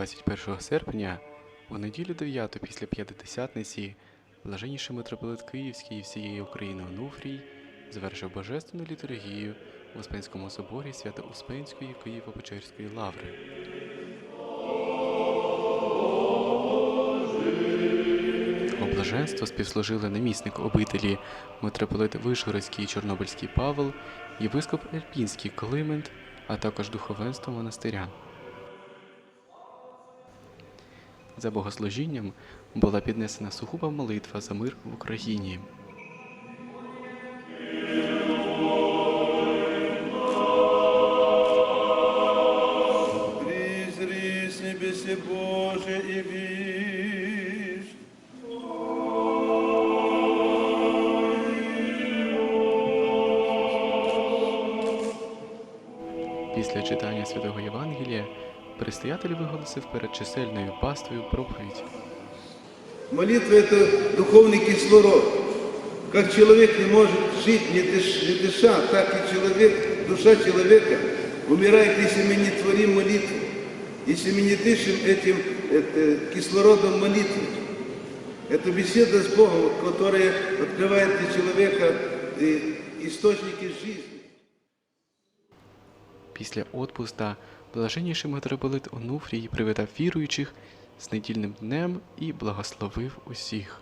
21 серпня, у неділю 9 після П'ятидесятниці, блаженніший митрополит Київський і всієї України Онуфрій завершив божественну літургію в Успенському соборі Свято-Успенської Києво-Печерської лаври. У блаженство співслужили намісник обителі митрополит Вишгородський Чорнобильський Павел, єпископ Ельпінський Климент, а також духовенство монастиря. За богослужінням була піднесена сугуба молитва за мир в Україні. Після читання святого Євангелія предстоятель виголосив перед чисельною паствою проповідь. Молитва – это духовный кислород. Как человек не может жить, не, дыш- не дыша, так и человек, душа человека умирает, если мы не творим молитву, если мы не дышим этим это, кислородом молитвы. Это беседа с Богом, которая открывает для человека э, источники жизни. Після отпуста блаженніший митрополит Онуфрій привітав віруючих з недільним днем і благословив усіх.